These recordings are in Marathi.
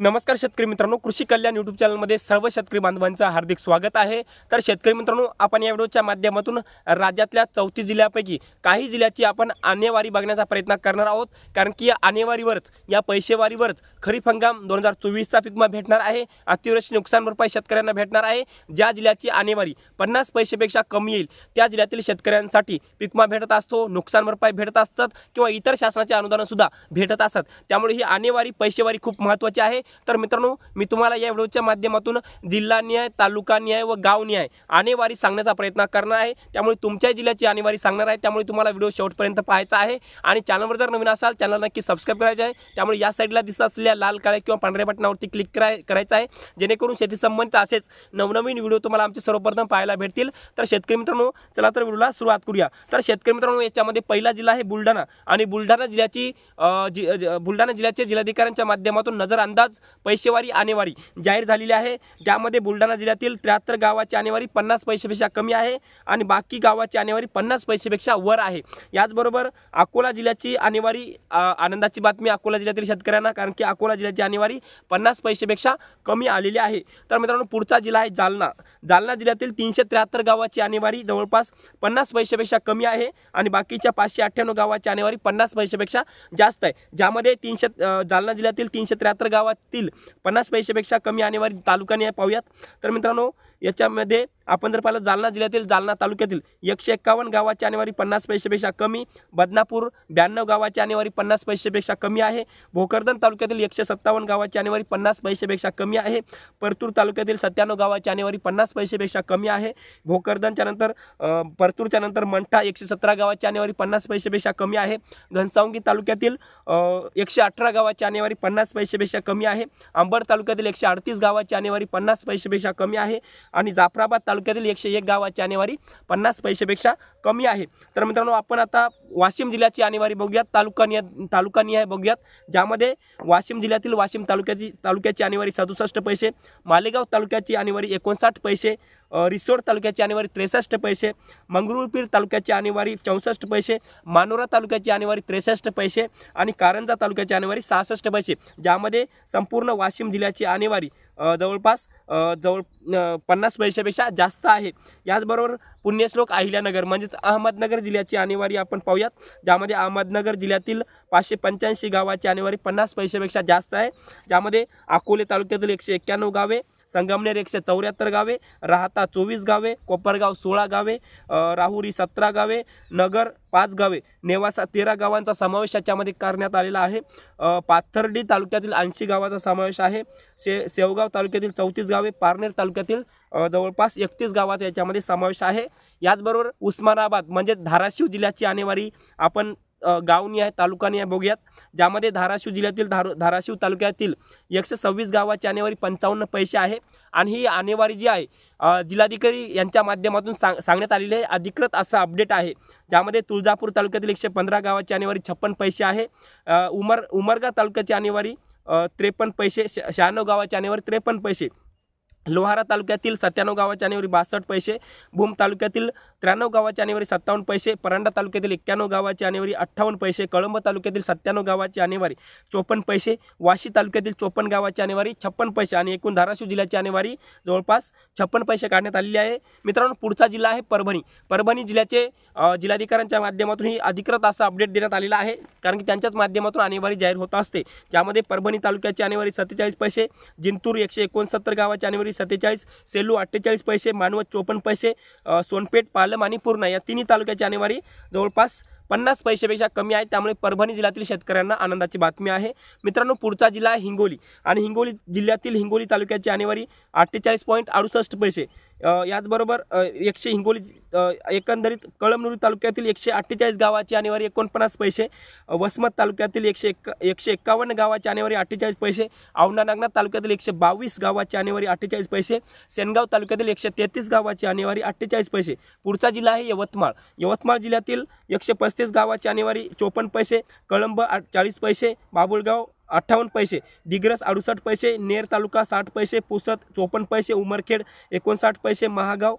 नमस्कार शेतकरी मित्रांनो कृषी कल्याण यूट्यूब चॅनलमध्ये सर्व शेतकरी बांधवांचं हार्दिक स्वागत आहे. तर शेतकरी मित्रांनो आपण या व्हिडिओच्या माध्यमातून राज्यातल्या चौतीस जिल्ह्यापैकी काही जिल्ह्याची आपण आणेवारी बघण्याचा प्रयत्न करणार आहोत. कारण की या आणेवारीवरच या पैसेवारीवरच खरीप हंगाम दोन हजार चोवीसचा पिकमा भेटणार आहे. अतिवृष्टी नुकसान भरपाई शेतकऱ्यांना भेटणार आहे. ज्या जिल्ह्याची आणेवारी पन्नास पैसेपेक्षा कमी येईल त्या जिल्ह्यातील शेतकऱ्यांसाठी पिकमा भेटत असतो नुकसान भरपाई भेटत असतात किंवा इतर शासनाचे अनुदानसुद्धा भेटत असतात. त्यामुळे ही आणेवारी पैसेवारी खूप महत्त्वाची आहे. तर मित्रांनो मी तुम्हाला या व्हिडिओच्या माध्यमातून जिल्हा न्याय तालुका न्याय व गाव न्याय आणेवारी सांगण्याचा प्रयत्न करणार आहे. त्यामुळे तुमच्या जिल्ह्याची आणेवारी सांगणार आहे. त्यामुळे तुम्हाला व्हिडिओ शेवटपर्यंत पाहायचा आहे. आणि चॅनलवर जर नवीन असाल चॅनल नक्की सबस्क्राईब करायचं आहे. त्यामुळे या साईडला दिसत असलेल्या लाल काळ्या किंवा पांढऱ्या बटनावरती क्लिक कराय करायचं आहे. जेणेकरून शेती संबंधित असेच नवनवीन व्हिडिओ तुम्हाला आमचे सर्वप्रथम पाहायला भेटतील. तर शेतकरी मित्रांनो चला तर व्हिडिओला सुरुवात करूया. तर शेतकरी मित्रांनो याच्यामध्ये पहिला जिल्हा आहे बुलढाणा. आणि बुलढाणा जिल्ह्याची जि बुलढाणा जिल्ह्याच्या जिल्हाधिकाऱ्यांच्या माध्यमातून नजर अंदाज पैसेवारी आणेवारी जाहीर झालेली आहे. ज्यामध्ये बुलढाणा जिल्ह्यातील त्र्याहत्तर गावाची आणेवारी पन्नास पैसेपेक्षा कमी आहे आणि बाकी गावाची आणेवारी पन्नास पैसेपेक्षा वर आहे. याचबरोबर अकोला जिल्ह्याची आणेवारी आनंदाची बातमी अकोला जिल्ह्यातील शेतकऱ्यांना कारण की अकोला जिल्ह्याची आणेवारी पन्नास पैसेपेक्षा कमी आलेली आहे. तर मित्रांनो पुढचा जिल्हा आहे जालना. जालना जिल्ह्यातील तीनशे त्र्याहत्तर गावाची आणेवारी जवळपास पन्नास पैसेपेक्षा कमी आहे आणि बाकीच्या पाचशे अठ्ठ्याण्णव गावाची आणेवारी पन्नास पैसेपेक्षा जास्त आहे. ज्यामध्ये तीनशे जालना जिल्ह्यातील तीनशे त्र्याहत्तर लागतील पन्नास पैसेपेक्षा कमी आणेवारी तालुक्याने पाहूयात. तर मित्रांनो याच्यामध्ये आपण जर पाहिलं जालना जिल्ह्यातील जालना तालुक्यातील एकशे एक्कावन्न गावाची आणेवारी पन्नास पैसेपेक्षा कमी बदनापूर ब्याण्णव गावाची आणेवारी पन्नास पैसेपेक्षा कमी आहे भोकरदन तालुक्यातील एकशे सत्तावन्न गावाची आणेवारी पन्नास पैसेपेक्षा कमी आहे परतूर तालुक्यातील सत्त्याण्णव गावाची आणेवारी पन्नास पैसेपेक्षा कमी आहे भोकरदनच्या नंतर परतूरच्या नंतर मंठा एकशे सतरा गावाची आणेवारी पन्नास पैसेपेक्षा कमी आहे घनसावंगी तालुक्यातील एकशे अठरा गावाची आणेवारी पन्नास पैसेपेक्षा कमी आहे अंबड तालुक्यातील एकशे अडतीस गावाची आणेवारी पन्नास पैसेपेक्षा कमी आहे आणि जाफराबाद तालुक्यातील एकशे एक गावाची आणेवारी पन्नास पैसेपेक्षा कमी आहे. तर मित्रांनो आपण आता वाशिम जिल्ह्याची आणेवारी बघूयात. तालुका निय तालुका निहाय बघूयात. ज्यामध्ये वाशिम जिल्ह्यातील वाशिम तालुक्याची तालुक्याची आणेवारी सदुसष्ट पैसे मालेगाव तालुक्याची आणेवारी एकोणसाठ पैसे रिसोड तालुक्याची आणेवारी त्रेसष्ट पैसे मंगरुळपीर तालुक्याची आणेवारी चौसष्ट पैसे मानोरा तालुक्याची आणेवारी त्रेसष्ट पैसे आणि कारंजा तालुक्याची आणेवारी सहासष्ट पैसे. ज्यामध्ये संपूर्ण वाशिम जिल्ह्याची आणेवारी जवळपास जवळ पन्नास पैशापेक्षा जास्त आहे. याचबरोबर पुण्यश्लोक अहिल्यानगर म्हणजेच अहमदनगर जिल्ह्याची आणेवारी आपण पाहूयात ज्यामध्ये अहमदनगर जिल्ह्यातील पाचशे पंच्याऐंशी गावाची आणेवारी पन्नास पैशापेक्षा जास्त आहे. ज्यामध्ये अकोले तालुक्यातील एकशे एक्क्याण्णव गावे संगमनेर एकशे चौऱ्याहत्तर गावे राहता चोवीस गावे कोपरगाव सोळा गावे राहुरी सतरा गावे नगर पाच गावे. नेवासा तेरा गावांचा समावेश याच्यामध्ये करण्यात आलेला आहे. पाथर्डी तालुक्यातील ऐंशी गावाचा समावेश आहे. शे शेवगाव तालुक्यातील चौतीस गावे पारनेर तालुक्यातील जवळपास एकतीस गावाचा याच्यामध्ये समावेश आहे. याचबरोबर उस्मानाबाद म्हणजे धाराशिव जिल्ह्याची आणेवारी आपण गावनी आहे तालुकानी आहे बघूयात. ज्यामध्ये धाराशिव जिल्ह्यातील धार धाराशिव तालुक्यातील एकशे सव्वीस गावाची आणेवारी पंचावन्न पैसे आहे. आणि ही आणेवारी जी आहे जिल्हाधिकारी यांच्या माध्यमातून सांग सांगण्यात आलेली आहे. अधिकृत असं अपडेट आहे. ज्यामध्ये तुळजापूर तालुक्यातील एकशे पंधरा गावाची आणेवारी छप्पन पैसे आहे. उमर उमरगा तालुक्याची आणेवारी त्रेपन्न पैसे श शहाण्णव गावाची आणेवारी त्रेपन्न पैसे. लोहारा तालुक्यातील सत्त्याण्णव गावाच्या आणेवारी बासष्ट पैसे भूम तालुक्यातील त्र्याण्णव गावाची आणेवारी सत्तावन्न पैसे परांडा तालुक्यातील एक्क्याण्णव गावाची आणेवारी अठ्ठावन्न पैसे कळंब तालुक्यातील सत्त्याण्णव गावाची आणेवारी चोपन्न पैसे वाशी तालुक्यातील चोपन्न गावाची आणेवारी छप्पन पैसे आणि एकूण धाराशिव जिल्ह्याची आणेवारी जवळपास छप्पन पैसे काढण्यात आलेली आहे. मित्रांनो पुढचा जिल्हा आहे परभणी. परभणी जिल्ह्याचे जिल्हाधिकाऱ्यांच्या माध्यमातून ही अधिकृत असं अपडेट देण्यात आलेला आहे. कारण की त्यांच्याच माध्यमातून आणेवारी जाहीर होत असते. ज्यामध्ये परभणी तालुक्याची आणेवारी सत्तेचाळीस पैसे जिंतूर एकशे एकोणसत्तर गावाची आणेवारी सत्तेचाळीस सेलू अठ्ठेचाळीस पैसे मानवत चोपन्न पैसे सोनपेठ पालम आणि पूर्णा या तिन्ही तालुक्याची आणेवारी जवळपास पन्नास पैशापेक्षा कमी आहे. त्यामुळे परभणी जिल्ह्यातील शेतकऱ्यांना आनंदाची बातमी आहे. मित्रांनो पुढचा जिल्हा आहे हिंगोली. आणि हिंगोली जिल्ह्यातील हिंगोली तालुक्याची आणेवारी अठ्ठेचाळीस पॉईंट अडुसष्ट पैसे. याचबरोबर एकशे हिंगोली एकंदरीत कळमनुरी तालुक्यातील एकशे अठ्ठेचाळीस गावाची आणेवारी एकोणपन्नास पैसे. वसमत तालुक्यातील एकशे एक एकशे एक्कावन्न गावाची आणेवारी अठ्ठेचाळीस पैसे. औंढा नागनाथ तालुक्यातील एकशे बावीस गावाची आणेवारी अठ्ठेचाळीस पैसे. सेनगाव तालुक्यातील एकशे तेहतीस गावाची आणेवारी अठ्ठेचाळीस पैसे. पुढचा जिल्हा आहे यवतमाळ. यवतमाळ जिल्ह्यातील एकशे पस्तीस गावाची आणेवारी चोपन्न पैसे कळंब आठ- चाळीस पैसे बाबुळगाव अठ्ठावन्न पैसे दिग्रस अडुसष्ट पैसे नेर तालुका साठ पैसे पुसद चोपन्न पैसे उमरखेड एकोणसाठ पैसे महागाव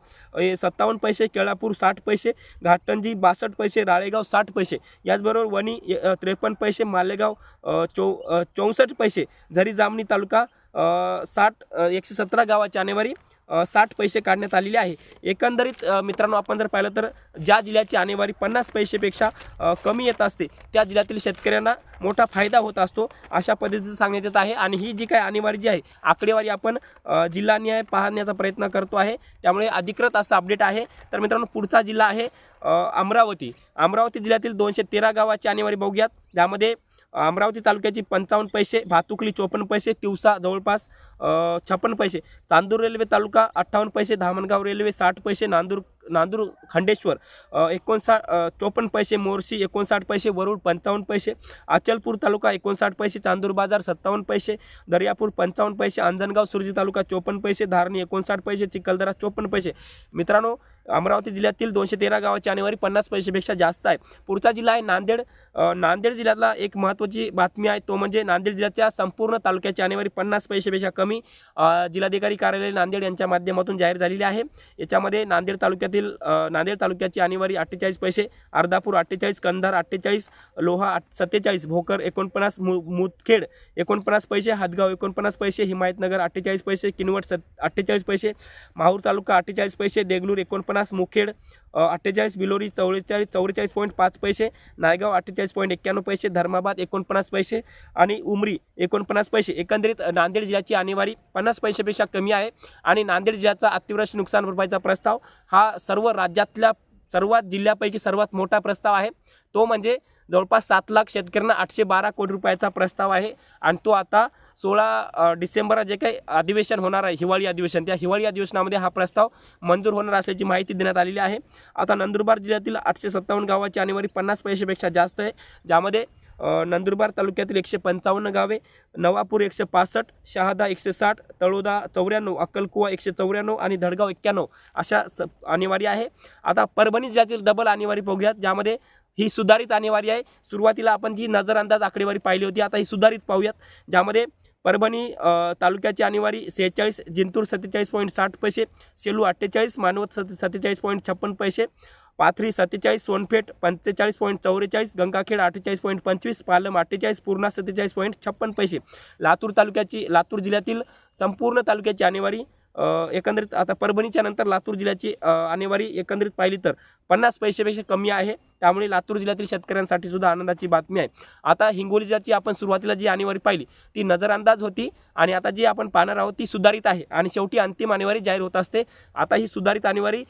सत्तावन्न पैसे केळापूर साठ पैसे घाटंजी बासष्ट पैसे राळेगाव साठ पैसे. याचबरोबर वणी त्रेपन्न पैसे मालेगाव चौ चौसष्ट पैसे झरी जामणी तालुका साठ एकशे सतरा गावाची आणेवारी साठ पैसे काढण्यात आलेले आहे. एकंदरीत मित्रांनो आपण जर पाहिलं तर ज्या जिल्ह्याची आणेवारी पन्नास पैसेपेक्षा कमी येत असते त्या जिल्ह्यातील शेतकऱ्यांना मोठा फायदा होत असतो अशा पद्धतीचं सांगण्यात येत आहे. आणि ही जी काय आणेवारी जी आहे आकडेवारी आपण जिल्हानिहाय पाहण्याचा प्रयत्न करतो आहे. त्यामुळे अधिकृत असं अपडेट आहे. तर मित्रांनो पुढचा जिल्हा आहे अमरावती. अमरावती जिल्ह्यातील दोनशे तेरा गावाची आणेवारी बघूयात. ज्यामध्ये अमरावती तालुक्याची पंचावन्न पैसे भातुकली चोपन्न पैसे तिवसा जवळपास छप्पन्न पैसे. चांदूर रेल्वे तालुका अठ्ठावन्न पैसे धामणगाव रेल्वे साठ पैसे नांदूर नांदूर खंडेश्वर एकोणसाठ चोपन्न पैसे मोर्शी एकोणसाठ पैसे वरुड पंचावन्न पैसे अचलपूर तालुका एकोणसाठ पैसे चांदूर बाजार सत्तावन्न पैसे दर्यापूर पंचावन्न पैसे अंजनगाव सुरजी तालुका चोपन्न पैसे धारणी एकोणसाठ पैसे चिखलदरा चोपन्न पैसे. मित्रांनो अमरावती जिल्ह्यातील दोनशे तेरा गावाची आणेवारी पन्नास पैसेपेक्षा जास्त आहे. पुढचा जिल्हा आहे नांदेड. नांदेड जिल्ह्यातला एक महत्त्वाची बातमी आहे तो म्हणजे नांदेड जिल्ह्याच्या संपूर्ण तालुक्याची आणेवारी पन्नास पैसेपेक्षा कमी जिल्हाधिकारी कार्यालय नांदेड यांच्या माध्यमातून जाहीर झालेली आहे. याच्यामध्ये नांदेड तालुक्यातील नांदेड तालुक्याची आणेवारी अठ्ठेचाळीस पैसे अर्धापूर अठ्ठेचाळीस कंधार अठ्ठेचाळीस लोहा आठ सत्तेचाळीस भोकर एकोणपन्नास मु मुदखेड एकोणपन्नास पैसे हातगाव एकोणपन्नास पैसे हिमायतनगर अठ्ठेचाळीस पैसे किनवट सत् अठ्ठेचाळीस पैसे माहूर तालुका अठ्ठेचाळीस पैसे देगलूर एकोणपन्नास मुखेड अठ्ठेचाळीस बिलोरी चौवेचाळीस चौवेचाळीस पॉईंट पाच पैसे नायगाव अठ्ठेचाळीस पॉईंट एक्क्याण्णव पैसे धर्माबाद एकोणपन्नास पैसे आणि उमरी एकोणपन्नास पैसे. एकंदरीत नांदेड जिल्ह्याची आणेवारी पन्नास पैशापेक्षा कमी आहे आणि नांदेड जिल्ह्याचा अतिवृष्टी नुकसान भरपाईचा प्रस्ताव हा सर्व राज्यातल्या सर्वात जिल्ह्यापैकी सर्वात मोठा प्रस्ताव आहे. तो म्हणजे जवळपास सात लाख शेतकऱ्यांना आठशे बारा कोटी रुपयाचा प्रस्ताव आहे. आणि तो आता सोळा डिसेंबरला जे काही अधिवेशन होणार आहे हिवाळी अधिवेशन त्या हिवाळी अधिवेशनामध्ये हा प्रस्ताव मंजूर होणार असल्याची माहिती देण्यात आलेली आहे. आता नंदुरबार जिल्ह्यातील आठशे सत्तावन्न गावाची आणेवारी पन्नास पैशापेक्षा जास्त आहे. ज्यामध्ये नंदुरबार तालुक्यातील एकशे पंचावन्न गावे नवापूर एकशे पासष्ट शहादा एकशे साठ तळोदा चौऱ्याण्णव अक्कलकुवा एकशे चौऱ्याण्णव आणि धडगाव एक्क्याण्णव अशा स अनिवार्य आहे. आता परभणी जिल्ह्यातील डबल अनिवार्य पाहूयात ज्यामध्ये ही सुधारित अनिवार्य आहे. सुरुवातीला आपण जी नजरअंदाज आकडेवारी पाहिली होती आता ही सुधारित पाहूयात. ज्यामध्ये परभणी तालुक्याची अनिवारी सेहेचाळीस जिंतूर सत्तेचाळीस पॉईंट साठ पैसे सेलू अठ्ठेचाळीस मानवत सत्ते सत्तेचाळीस पॉईंट छप्पन पैसे पाथरी सत्तेचाळीस सोनपेठ पंचेचाळीस पॉईंट चौवेचाळीस गंगाखेड अठ्ठेचाळीस पॉईंट पंचवीस पालम अठ्ठेचाळीस पूर्णा सत्तेचाळीस पॉईंट छप्पन पैसे. लातूर तालुक्याची लातूर जिल्ह्यातील संपूर्ण तालुक्याची आणेवारी एकंदरीत आता परभणीच्या नंतर लातूर जिल्ह्याची आणेवारी एकंदरीत पाहिली तर पन्नास पैशापेक्षा कमी आहे. त्यामुळे लातूर जिल्ह्यातील शेतकऱ्यांसाठी सुद्धा आनंदाची बातमी आहे. आता हिंगोली जिल्ह्याची आपण सुरुवातीला जी आणेवारी पाहिली ती नजरअंदाज होती आणि आता जी आपण पाहणार आहोत ती सुधारित आहे आणि शेवटी अंतिम आणेवारी जाहीर होत असते. आता ही सुधारित आणेवारी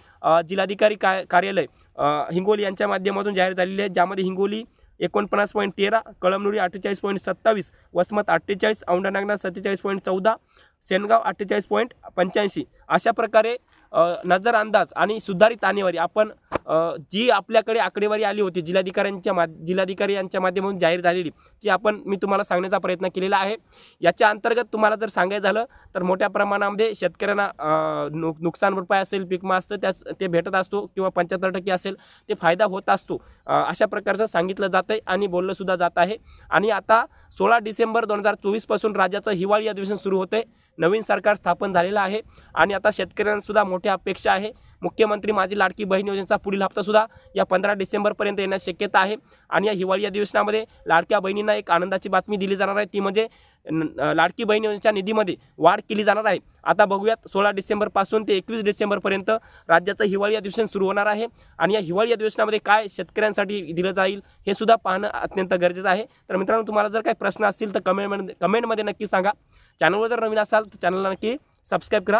जिल्हाधिकारी का कार्यालय हिंगोली यांच्या माध्यमातून जाहीर झालेली आहे ज्यामध्ये हिंगोली एकोणपन्नास पॉईंट तेरा कळमनुरी अठ्ठेचाळीस पॉईंट सत्तावीस वसमत अठ्ठेचाळीस औंढा सत्तेचाळीस पॉईंट चौदा सेनगाव अठ्ठेचाळीस पॉईंट पंच्याऐंशी. अशा प्रकारे नजर नजरअंदाज आणि सुधारित आणेवारी आपण जी आपल्याकडे आकडेवारी आली होती जिल्हाधिकाऱ्यांच्या मा जिल्हाधिकारी यांच्या माध्यमातून जाहीर झालेली ती आपण मी तुम्हाला सांगण्याचा प्रयत्न केलेला आहे. याच्या अंतर्गत तुम्हाला जर सांगायचं झालं तर मोठ्या प्रमाणामध्ये शेतकऱ्यांना नु नुकसान भरपाई असेल पिकमा असतं त्याच ते भेटत असतो किंवा पंच्याहत्तर टक्के असेल ते फायदा होत असतो. अशा प्रकारचं सांगितलं जातं आहे आणि बोललंसुद्धा जात आहे. आणि आता सोळा डिसेंबर दोन हजार चोवीसपासून राज्याचं हिवाळी अधिवेशन सुरू होतं आहे नवीन सरकार स्थापन झालेलं आहे आणि आता शेतकऱ्यांसुद्धा मोठ्या अपेक्षा आहे. मुख्यमंत्री माझी लाडकी बहीण योजनेचा पुढील हप्तासुद्धा या पंधरा डिसेंबरपर्यंत येण्याची शक्यता आहे. आणि या हिवाळी अधिवेशनामध्ये लाडक्या बहिणींना एक आनंदाची बातमी दिली जाणार आहे. ती म्हणजे न- लाडकी बहीण योजनेच्या निधीमध्ये वाढ केली जाणार आहे. आता बघूयात सोळा डिसेंबरपासून ते एकवीस डिसेंबरपर्यंत राज्याचं हिवाळी अधिवेशन सुरू होणार आहे. आणि या हिवाळी अधिवेशनामध्ये काय शेतकऱ्यांसाठी दिलं जाईल हे सुद्धा पाहणं अत्यंत गरजेचं आहे. तर मित्रांनो तुम्हाला जर काही प्रश्न असतील तर कमेंटमध्ये कमेंटमध्ये नक्की सांगा. चॅनलवर जर नवीन असाल तर चॅनलला नक्की सबस्क्राईब करा.